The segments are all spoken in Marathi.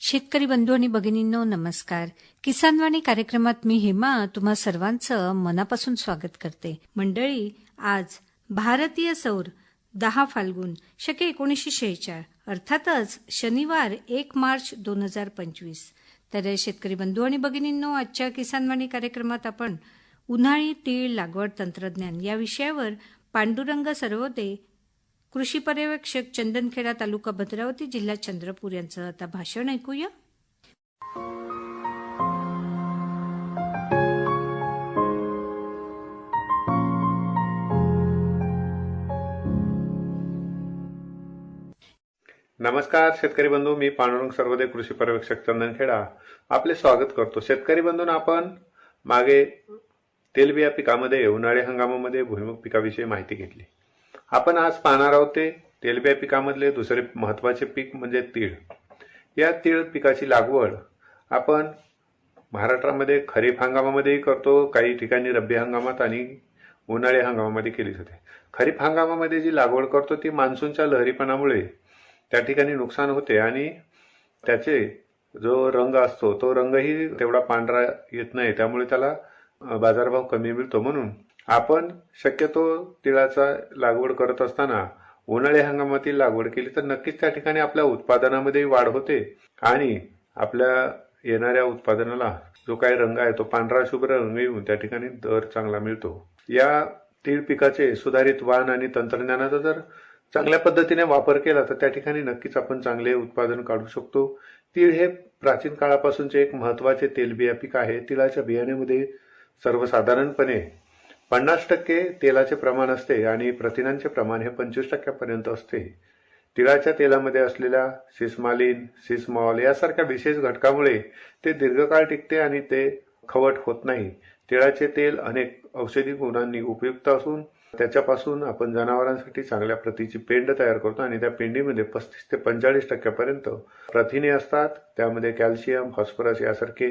शेतकरी बंधू आणि भगिनींनो नमस्कार. किसानवाणी कार्यक्रमात मी हेमा तुम्हा सर्वांचं मनापासून स्वागत करते. मंडळी आज भारतीय सौर दहा फाल्गुन शके एकोणीसशे शेहेचाळ अर्थातच शनिवार एक मार्च दोन हजार पंचवीस. तर शेतकरी बंधू आणि भगिनींनो आजच्या किसानवाणी कार्यक्रमात आपण उन्हाळी तीळ लागवड तंत्रज्ञान या विषयावर पांडुरंग सर्वोदे कृषी पर्यवेक्षक चंदनखेडा तालुका भद्रावती जिल्हा चंद्रपूर यांचं आता भाषण ऐकूया. नमस्कार शेतकरी बंधू. मी पांडुरंग सर्वदे कृषी पर्यवेक्षक चंदनखेडा. आपले स्वागत करतो. शेतकरी बंधूंना आपण मागे तेलबिया पिकामध्ये उन्हाळी हंगामामध्ये भुईमुग पिकाविषयी माहिती घेतली. आपण आज पाहणार आहोत ते तेलबिया पिकामधले दुसरे महत्त्वाचे पीक म्हणजे तीळ. या तीळ पिकाची लागवड आपण महाराष्ट्रामध्ये खरीप हंगामामध्येही करतो काही ठिकाणी रब्बी हंगामात आणि उन्हाळी हंगामामध्ये केली जाते. खरीप हंगामामध्ये जी लागवड करतो ती मान्सूनच्या लहरीपणामुळे त्या ठिकाणी नुकसान होते आणि त्याचे जो रंग असतो तो रंगही तेवढा पांढरा येत नाही त्यामुळे त्याला बाजारभाव कमी मिळतो म्हणून आपण शक्यतो तिळाचा लागवड करत असताना उन्हाळी हंगामातील लागवड केली तर नक्कीच त्या ठिकाणी आपल्या उत्पादनामध्ये वाढ होते आणि आपल्या येणाऱ्या उत्पादनाला जो काही रंग आहे तो पांढरा शुभ्र रंग येऊन त्या ठिकाणी दर चांगला मिळतो. या तीळ पिकाचे सुधारित वाण आणि तंत्रज्ञानाचा जर चांगल्या पद्धतीने वापर केला तर त्या ठिकाणी नक्कीच आपण चांगले उत्पादन काढू शकतो. तीळ हे प्राचीन काळापासूनचे एक महत्त्वाचे तेलबिया पीक आहे. तिळाच्या बियाण्यामध्ये सर्वसाधारणपणे पन्नास टक्के तेलाचे प्रमाण असते आणि प्रथिनांचे प्रमाण हे पंचवीस टक्क्यापर्यंत असते. तिळाच्या तेलामध्ये असलेल्या सिस्मालिन सिस्मॉल यासारख्या विशेष घटकामुळे ते दीर्घकाळ टिकते आणि ते खवट होत नाही. तिळाचे तेल अनेक औषधी गुणांनी उपयुक्त असून त्याच्यापासून आपण जनावरांसाठी चांगल्या प्रतीची पेंड तयार करतो आणि त्या पेंडीमध्ये पस्तीस ते पंचेचाळीस टक्क्यापर्यंत प्रथिने असतात. त्यामध्ये कॅल्शियम फॉस्फरस यासारखे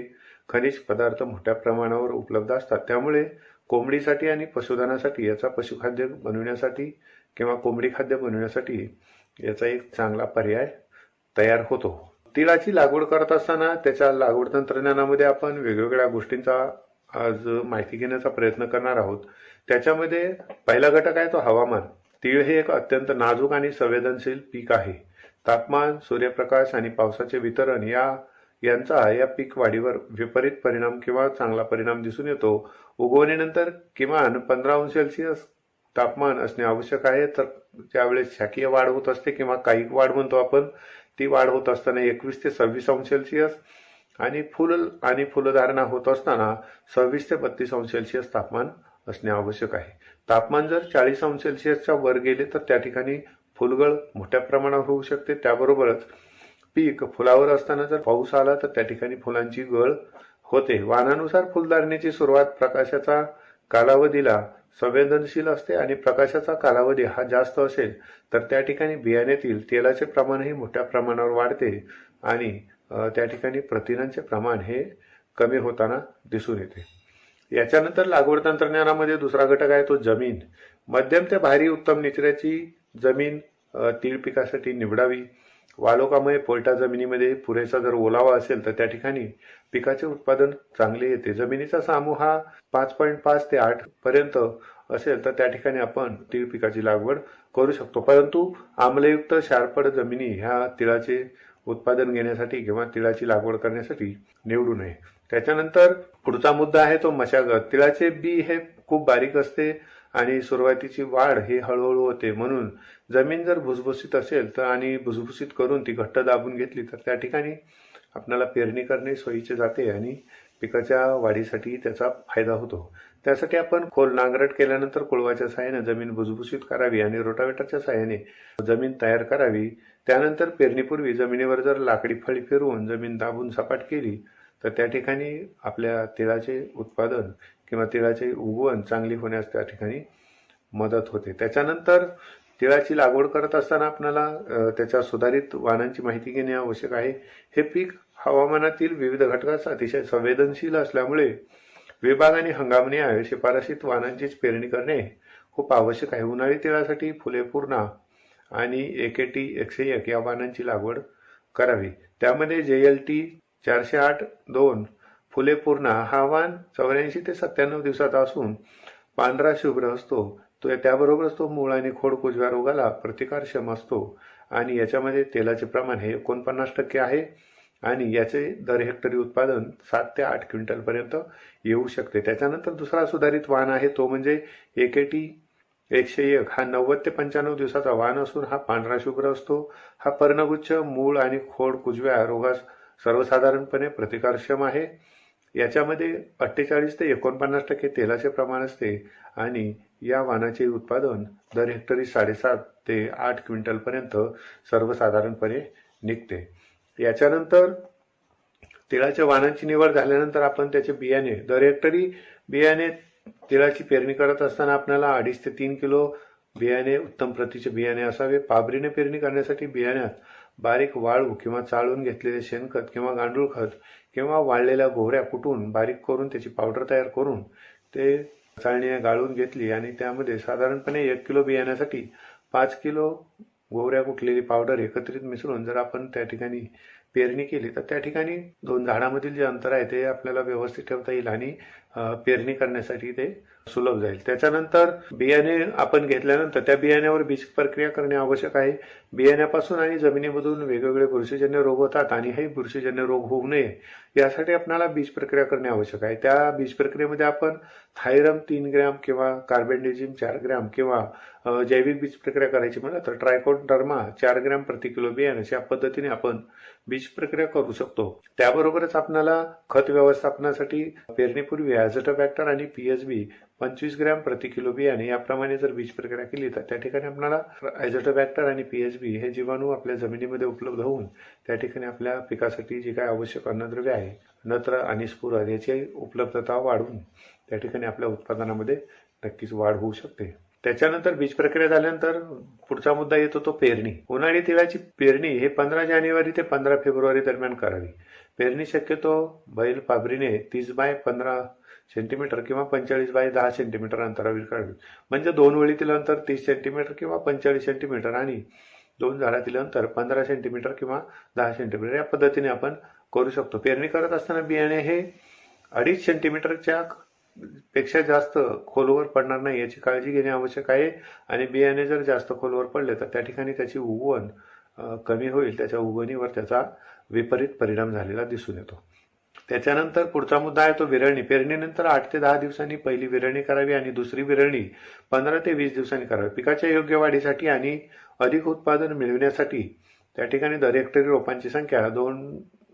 खनिज पदार्थ मोठ्या प्रमाणावर उपलब्ध असतात. त्यामुळे कोंबडीसाठी आणि पशुधनासाठी याचा पशुखाद्य बनवण्यासाठी किंवा कोंबडी खाद्य बनवण्यासाठी याचा एक चांगला पर्याय तयार होतो. तिळाची लागवड करत असताना त्याच्या लागवड तंत्रज्ञानामध्ये आपण वेगवेगळ्या गोष्टींचा आज माहिती घेण्याचा प्रयत्न करणार आहोत. त्याच्यामध्ये पहिला घटक आहे तो हवामान. तीळ हे एक अत्यंत नाजूक आणि संवेदनशील पीक आहे. तापमान सूर्यप्रकाश आणि पावसाचे वितरण या यांचा या पीक वाढीवर विपरीत परिणाम किंवा चांगला परिणाम दिसून येतो. उगवणीनंतर किमान पंधरा अंश सेल्सिअस तापमान असणे आवश्यक आहे. तर त्यावेळेस शाकीय वाढ होत असते किंवा काही वाढ म्हणतो आपण. ती वाढ होत असताना एकवीस ते सव्वीस अंश सेल्सिअस आणि फुल आणि फुलधारणा होत असताना सव्वीस ते बत्तीस अंश सेल्सिअस तापमान असणे आवश्यक आहे. तापमान जर चाळीस अंश सेल्सिअसच्या वर गेले तर त्या ठिकाणी फुलगळ मोठ्या प्रमाणावर होऊ शकते. त्याबरोबरच पीक फुलावर असताना जर पाऊस आला तर त्या ठिकाणी फुलांची गळ होते. वाहनानुसार फुलधारणेची सुरुवात प्रकाशाचा कालावधीला संवेदनशील असते आणि प्रकाशाचा कालावधी हा जास्त असेल तर त्या ठिकाणी बियाण्यातील तेलाचे प्रमाणही मोठ्या प्रमाणावर वाढते आणि त्या ठिकाणी प्रथिनांचे प्रमाण हे कमी होताना दिसून येते. याच्यानंतर लागवड तंत्रज्ञानामध्ये दुसरा घटक आहे तो जमीन. मध्यम ते भारी उत्तम निचऱ्याची जमीन तीळ पिकासाठी निवडावी. वालोकामुळे पोलटा जमिनीमध्ये पुरेसा जर ओलावा असेल तर त्या ठिकाणी पिकाचे उत्पादन चांगले येते. जमिनीचा समूह हा पाच पॉईंट पाच ते आठ पर्यंत असेल तर त्या ठिकाणी आपण तीळ पिकाची लागवड करू शकतो. परंतु आम्लयुक्त शारपड जमिनी ह्या तिळाचे उत्पादन घेण्यासाठी किंवा तिळाची लागवड करण्यासाठी निवडू नये. त्याच्यानंतर पुढचा मुद्दा आहे तो मशागत. तिळाचे बी हे खूप बारीक असते. आणि सुरुवातीची वाढ ही हळूहळू होते. म्हणून जमीन जर भुसभुशीत असेल तर आणि भुसभुशीत करून ती घट्ट दाबून घेतली तर त्या ठिकाणी आपल्याला पेरणी करणे सोयीचे जाते आणि पिकाच्या वाढीसाठी त्याचा फायदा होतो. त्यासाठी आपण खोल नांगरट केल्यानंतर कोळवाच्या साहाय्याने जमीन भुसभुशीत करावी आणि रोटावेटरच्या सहाय्याने जमीन तयार करावी. त्यानंतर पेरणीपूर्वी जमिनीवर जर लाकडी फळी फिरवून जमीन दाबून सपाट केली तर त्या ठिकाणी आपल्या तेलाचे उत्पादन किंवा तिळाचे उगवण चांगली होण्यास त्या ठिकाणी मदत होते. त्याच्यानंतर तिळाची लागवड करत असताना आपल्याला त्याच्या सुधारित वाणांची माहिती घेणे आवश्यक आहे. हे पीक हवामानातील विविध घटकास अतिशय संवेदनशील असल्यामुळे विभाग आणि हंगामने शिफारशीत वाणांचीच पेरणी करणे खूप आवश्यक आहे. उन्हाळी तिळासाठी फुले पूर्णा आणि एकेटी एकशे एक या वाणांची लागवड करावी. त्यामध्ये जे एल टी चारशे आठ दोन फुले पूर्णा हा वाण चौऱ्याऐंशी ते सत्त्याण्णव दिवसात असून पांढरा शुभ्र असतो. तो त्याबरोबरच तो मूळ आणि खोड कुजव्या रोगाला प्रतिकारक्षम असतो. आणि याच्यामध्ये तेलाचे प्रमाण हे एकोणपन्नास टक्के आहे. आणि याचे दर हेक्टरी उत्पादन सात ते आठ क्विंटल पर्यंत येऊ शकते. त्याच्यानंतर दुसरा सुधारित वाण आहे तो म्हणजे एकेटी एकशे एक. हा नव्वद ते पंच्याण्णव दिवसाचा वाण असून हा पांढरा शुभ्र असतो. हा पर्णगुच्छ मूळ आणि खोड कुजव्या रोगास सर्वसाधारणपणे प्रतिकारक्षम आहे. याच्यामध्ये अठ्ठेचाळीस ते एकोणपन्नास टक्के तेलाचे प्रमाण असते आणि या वाणाचे उत्पादन दर हेक्टरी साडेसात ते आठ क्विंटलपर्यंत सर्वसाधारणपणे निघते. याच्यानंतर तिळाच्या वाणांची निवड झाल्यानंतर आपण त्याचे बियाणे दर हेक्टरी बियाणे तिळाची पेरणी करत असताना आपल्याला अडीच ते तीन किलो बियाणे उत्तम प्रतीचे बियाणे असावे. पाबरीने पेरणी करण्यासाठी बियाण्यात बारीक वाळू किंवा चाळून घेतलेले शेणखत किंवा गांडूळ खत किंवा वाळलेल्या गोहऱ्या कुटून बारीक करून त्याची पावडर तयार करून ते चाळणीने गाळून घेतली आणि त्यामध्ये साधारणपणे एक किलो बियाण्यासाठी पाच किलो गोवऱ्या कुटलेली पावडर एकत्रित मिसळून जर आपण त्या ठिकाणी पेरणी केली तर त्या ठिकाणी दोन झाडामधील जे अंतर आहे ते आपल्याला व्यवस्थित ठेवता येईल आणि पेरणी करण्यासाठी ते सुलभ जाईल. त्याच्यानंतर बियाणे आपण घेतल्यानंतर त्या बियाण्यावर बीज प्रक्रिया करणे आवश्यक आहे. बियाण्यापासून आणि जमिनीमधून वेगवेगळे बुरशीजन्य रोग होतात आणि हे बुरशीजन्य रोग होऊ नये यासाठी आपल्याला बीज प्रक्रिया करणे आवश्यक आहे. त्या बीज प्रक्रियेमध्ये आपण थायरम तीन ग्रॅम किंवा कार्बेंडेजिम चार ग्रॅम किंवा जैविक बीज प्रक्रिया करायची म्हणलं तर ट्रायकोडर्मा चार ग्रॅम प्रति किलो बियाणे अशा पद्धतीने आपण बीज प्रक्रिया करू शकतो. त्याबरोबरच आपल्याला खत व्यवस्थापनासाठी पेरणीपूर्वी ॲझोटोबॅक्टर आणि पीएसबी पंचवीस ग्रॅम प्रति किलो बियाणे याप्रमाणे जर बीज प्रक्रिया केली तर त्या ठिकाणी आपल्याला आयझोटोबॅक्टर आणि पीएचबी हे जीवाणू आपल्या जमिनीमध्ये उपलब्ध होऊन त्या ठिकाणी आपल्या पिकासाठी जे काय आवश्यक अन्नद्रव्य आहे नत्र आणि स्फुर याची उपलब्धता वाढवून त्या ठिकाणी आपल्या उत्पादनामध्ये नक्कीच वाढ होऊ शकते. त्याच्यानंतर बीज प्रक्रिया झाल्यानंतर पुढचा मुद्दा येतो तो पेरणी. उन्हाळी तिळाची पेरणी हे पंधरा जानेवारी ते पंधरा फेब्रुवारी दरम्यान करावी. पेरणी शक्यतो बैल पाबरीने तीस बाय पंधरा सेंटीमीटर किंवा पंचेचाळीस बाय दहा सेंटीमीटर अंतरावर काढावी म्हणजे दोन वळीतील अंतर तीस सेंटीमीटर किंवा पंचेचाळीस सेंटीमीटर आणि दोन झाडातील अंतर पंधरा सेंटीमीटर किंवा दहा सेंटीमीटर. या पद्धतीने आपण करू शकतो. पेरणी करत असताना बियाणे हे अडीच सेंटीमीटरच्या पेक्षा जास्त खोलवर पडणार नाही याची काळजी घेणे आवश्यक आहे. आणि बियाणे जर जास्त खोलवर पडले तर त्या ठिकाणी त्याची उगवण कमी होईल. त्याच्या उगवणीवर त्याचा विपरीत परिणाम झालेला दिसून येतो. त्याच्यानंतर पुढचा मुद्दा आहे तो विरळणी. पेरणीनंतर आठ ते दहा दिवसांनी पहिली विरळणी करावी आणि दुसरी विरळणी पंधरा ते वीस दिवसांनी करावी. पिकाच्या योग्य वाढीसाठी आणि अधिक उत्पादन मिळविण्यासाठी त्या ठिकाणी दर हेक्टरी रोपांची संख्या दोन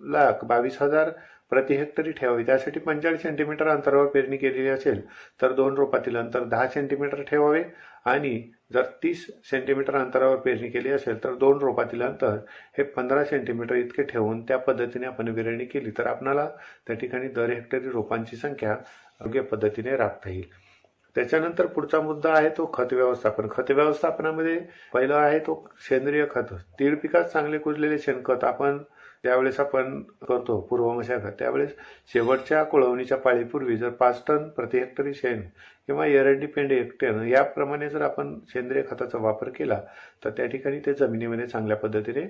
लाख बावीस हजार प्रति हेक्टरी ठेवावी. त्यासाठी पंचेचाळीस सेंटीमीटर अंतरावर पेरणी केलेली असेल तर दोन रोपातील अंतर दहा सेंटीमीटर ठेवावे आणि जर तीस सेंटीमीटर अंतरावर पेरणी केली असेल तर दोन रोपातील अंतर हे पंधरा सेंटीमीटर इतके ठेवून त्या पद्धतीने आपण विरळणी केली तर आपणाला त्या ठिकाणी दर हेक्टरी रोपांची संख्या योग्य पद्धतीने राखता येईल. त्याच्यानंतर पुढचा मुद्दा आहे तो खत व्यवस्थापन. खत व्यवस्थापनामध्ये पहिला आहे तो सेंद्रिय खत. तीळ पिकात चांगले कुजलेले शेणखत आपण त्यावेळेस आपण करतो पूर्वमशाग त्यावेळेस शेवटच्या कुळवणीच्या पाळीपूर्वी जर पाच टन प्रति हेक्टरी शेण किंवा एरंडी पेंडे एक टन याप्रमाणे जर आपण सेंद्रिय खताचा वापर केला तर त्या ठिकाणी ते जमिनीमध्ये चांगल्या पद्धतीने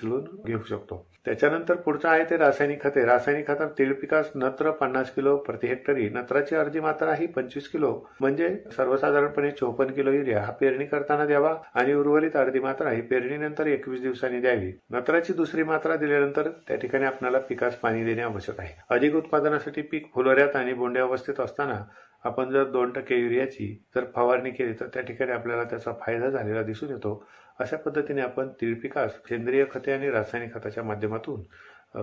घेऊ शकतो. त्याच्यानंतर पुढचं आहे ते रासायनिक खते. रासायनिक खतात तीळ पिकास नत्र पन्नास किलो प्रति हेक्टरी. नत्राची अर्धी मात्रा ही पंचवीस किलो. म्हणजे सर्वसाधारणपणे चोपन्न किलो युरिया हा पेरणी करताना द्यावा आणि उर्वरित अर्धी मात्रा ही पेरणीनंतर एकवीस दिवसांनी द्यावी. नत्राची दुसरी मात्रा दिल्यानंतर त्या ठिकाणी आपल्याला पिकास पाणी देणे आवश्यक आहे. अधिक उत्पादनासाठी पीक फुलोऱ्यात आणि बोंड्या अवस्थेत असताना आपण जर दोन टक्के युरियाची जर फवारणी केली तर त्या ठिकाणी आपल्याला त्याचा फायदा झालेला दिसून येतो. अशा पद्धतीने आपण तीळ पिकास सेंद्रिय खते आणि रासायनिक खताच्या माध्यमातून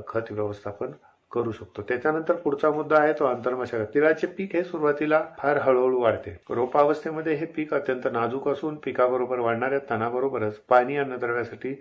खत व्यवस्थापन करू शकतो. त्याच्यानंतर पुढचा मुद्दा आहे तो आंतरमशागत तिळाचे पीक हे सुरुवातीला फार हळूहळू वाढते. रोपावस्थेमध्ये हे पीक अत्यंत नाजूक असून पिकाबरोबर वाढणाऱ्या तणाबरोबरच पाणी अन्नद्रव्यासाठी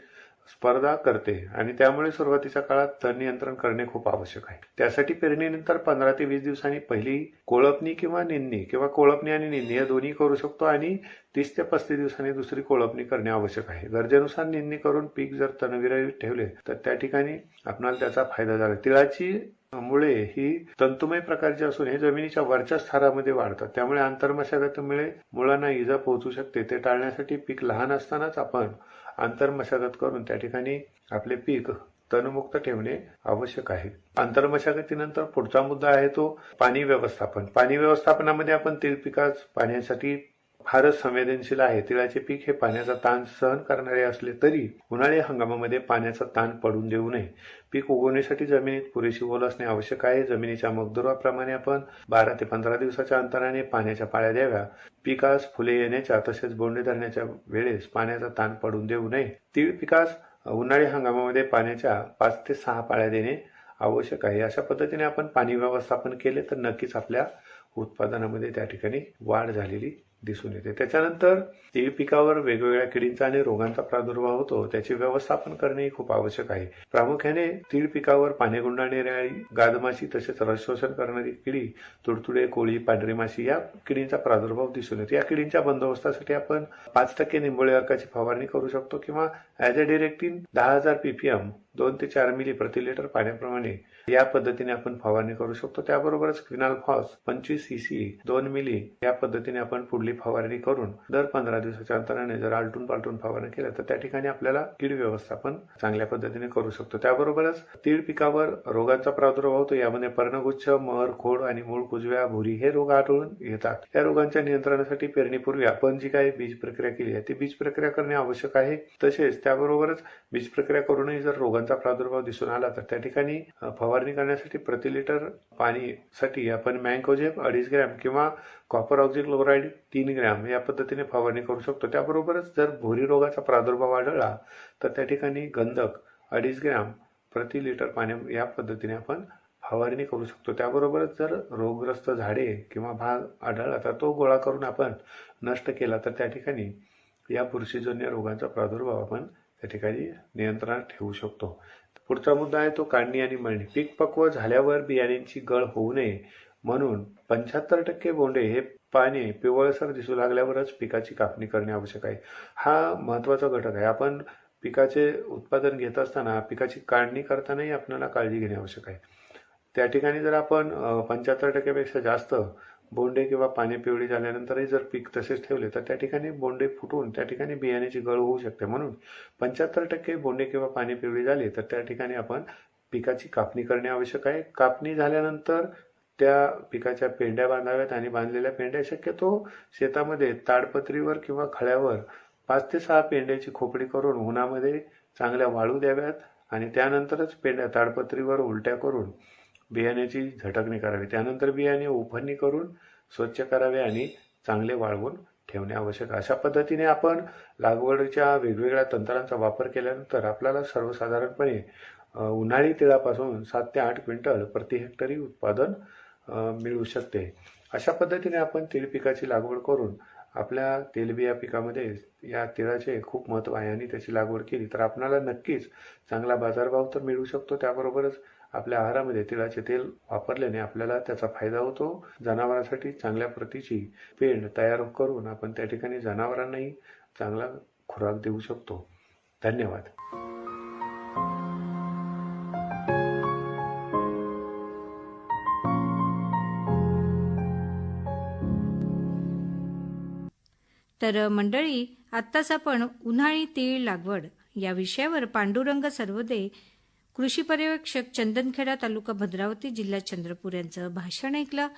स्पर्धा करते आणि त्यामुळे सुरुवातीच्या काळात तण नियंत्रण करणे खूप आवश्यक आहे. त्यासाठी पेरणीनंतर पंधरा ते वीस दिवसांनी पहिली कोळपणी किंवा निंदणी किंवा कोळपणी आणि निंदणी या दोन्ही करू शकतो आणि तीस ते पस्तीस दिवसांनी दुसरी कोळपणी करणे आवश्यक आहे. गरजेनुसार निंदणी करून पीक जर तणविरहित ठेवले तर त्या ठिकाणी आपणाला त्याचा फायदा झाला. तिळाची मुळे ही तंतुमय प्रकारची असून हे जमिनीच्या वरच्या स्तरामध्ये वाढतात. त्यामुळे आंतरमशागतीमुळे मुळांना इजा पोहोचू शकते. ते टाळण्यासाठी पीक लहान असतानाच आपण आंतरमशागत करून त्या ठिकाणी आपले पीक तणमुक्त ठेवणे आवश्यक आहे. आंतरमशागतीनंतर पुढचा मुद्दा आहे तो पाणी व्यवस्थापन. पाणी व्यवस्थापनामध्ये आपण तीळ पिकास पाण्यासाठी फारच संवेदनशील आहे. तिळाचे पीक हे पाण्याचा ताण सहन करणारे असले तरी उन्हाळी हंगामामध्ये पाण्याचा ताण पडून देऊ नये. पीक उगवण्यासाठी जमिनीत पुरेशी ओल असणे आवश्यक आहे. जमिनीच्या मगदुराप्रमाणे आपण बारा ते पंधरा दिवसाच्या अंतराने पाण्याच्या पाळ्या द्याव्या. पिकास फुले येण्याच्या तसेच बोंडे धरण्याच्या वेळेस पाण्याचा ताण पडून देऊ नये. तीळ पिकास उन्हाळी हंगामामध्ये पाण्याच्या पाच ते सहा पाळ्या देणे आवश्यक आहे. अशा पद्धतीने आपण पाणी व्यवस्थापन केले तर नक्कीच आपल्या उत्पादनामध्ये त्या ठिकाणी वाढ झालेली दिसून येते. त्याच्यानंतर तीळ पिकावर वेगवेगळ्या किडींचा आणि रोगांचा प्रादुर्भाव होतो त्याचे व्यवस्थापन करणे खूप आवश्यक आहे. प्रामुख्याने तीळ पिकावर पाने गुंडाळणारी गादमाशी तसेच रसशोषण करणारी किडी तुडतुडे कोळी पांढरी माशी या किडींचा प्रादुर्भाव दिसून येतो. या किडींच्या बंदोबस्तासाठी आपण पाच टक्के निंबोळी अर्काची फवारणी करू शकतो किंवा ऍज अ डिरेक्टिन दहा हजार पीपीएम दोन ते चार मिली प्रति लिटर पाण्याप्रमाणे या पद्धतीने आपण फवारणी करू शकतो. त्याबरोबरच क्विनाल फॉस पंचवीस सीसी दोन मिली या पद्धतीने आपण पुढली फवारणी करून दर पंधरा दिवसाच्या अंतराने जर आलटून पालटून फवारणी केलं तर त्या ठिकाणी आपल्याला कीड व्यवस्थापन चांगल्या पद्धतीने करू शकतो. त्याबरोबरच तीळ पिकावर रोगांचा प्रादुर्भाव होतो. यामध्ये पर्णगुच्छ मर खोड आणि मूळ कुजव्या भुरी हे रोग आढळून येतात. या रोगांच्या नियंत्रणासाठी पेरणीपूर्वी आपण जी काही बीज प्रक्रिया केली आहे ती बीज प्रक्रिया करणे आवश्यक आहे. तसेच त्याबरोबरच बीज प्रक्रिया करूनही जर रोगांचा प्रादुर्भाव दिसून आला तर त्या ठिकाणी फवारणी करण्यासाठी प्रति लिटर पाणीसाठी आपण मँकोजेब अडीच ग्रॅम किंवा कॉपर ऑक्झिक्लोराईड तीन ग्रॅम या पद्धतीने फवारणी करू शकतो. त्याबरोबरच जर भोरी रोगाचा प्रादुर्भाव आढळला तर त्या ठिकाणी गंधक अडीच ग्रॅम प्रति लिटर पाण्या या पद्धतीने आपण फवारणी करू शकतो. त्याबरोबरच जर रोगग्रस्त झाडे किंवा भाग आढळला तर तो गोळा करून आपण नष्ट केला तर त्या ठिकाणी या बुरशीजन्य रोगांचा प्रादुर्भाव आपण त्या ठिकाणी नियंत्रणात ठेवू शकतो. पुढचा मुद्दा आहे तो काढणी आणि मळणी. पीक पक्व झाल्यावर बियाण्यांची गळ होऊ नये म्हणून पंच्याहत्तर टक्के बोंडे हे पाने पिवळसर दिसू लागल्यावरच पिकाची कापणी करणे आवश्यक आहे. हा महत्त्वाचा घटक आहे. आपण पिकाचे उत्पादन घेत असताना पिकाची काढणी करतानाही आपल्याला काळजी घेणे आवश्यक आहे. त्या ठिकाणी जर आपण पंच्याहत्तर टक्क्यापेक्षा जास्त बोंडे किंवा पाने पिवळी झाल्यानंतरही जर पीक तसेच ठेवले तर त्या ठिकाणी बोंडे फुटून त्या ठिकाणी बियाण्याची गळ होऊ शकते. म्हणून पंच्याहत्तर टक्के बोंडे किंवा पाने पिवळी झाली तर त्या ठिकाणी आपण पिकाची कापणी करणे आवश्यक आहे. कापणी झाल्यानंतर त्या पिकाच्या पेंड्या बांधाव्यात आणि बांधलेल्या पेंड्या शक्यतो शेतामध्ये ताडपत्रीवर किंवा खळ्यावर पाच ते सहा पेंड्याची खोपडी करून उन्हामध्ये चांगल्या वाळू द्याव्यात आणि त्यानंतरच पेंड्या ताडपत्रीवर उलट्या करून बियाण्याची झटकणी करावी. त्यानंतर बियाणे उफणणी करून स्वच्छ करावे आणि चांगले वाळवून ठेवणे आवश्यक. अशा पद्धतीने आपण लागवडीच्या वेगवेगळ्या तंत्रांचा वापर केल्यानंतर आपल्याला सर्वसाधारणपणे उन्हाळी तिळापासून सात ते आठ क्विंटल प्रति हेक्टरी उत्पादन मिळू शकते. अशा पद्धतीने आपण तीळ पिकाची लागवड करून आपल्या तेलबिया पिकामध्ये या तिळाचे खूप महत्त्व आहे आणि त्याची लागवड केली तर आपल्याला नक्कीच चांगला बाजारभाव तर मिळू शकतो. त्याबरोबरच आपल्या आहारामध्ये तिळाचे तेल वापरल्याने आपल्याला त्याचा फायदा होतो. जनावरांसाठी चांगल्या प्रतीची पेंड तयार करून आपण त्या ठिकाणी जनावरांनाही चांगला खुराक देऊ शकतो. धन्यवाद. तर मंडळी आत्ताच आपण उन्हाळी तीळ लागवड या विषयावर पांडुरंग सर्वोदय कृषी पर्यवेक्षक चंदनखेडा तालुका भद्रावती जिल्हा चंद्रपूर यांचं भाषण ऐकलं.